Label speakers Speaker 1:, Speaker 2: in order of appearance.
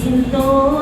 Speaker 1: sinto.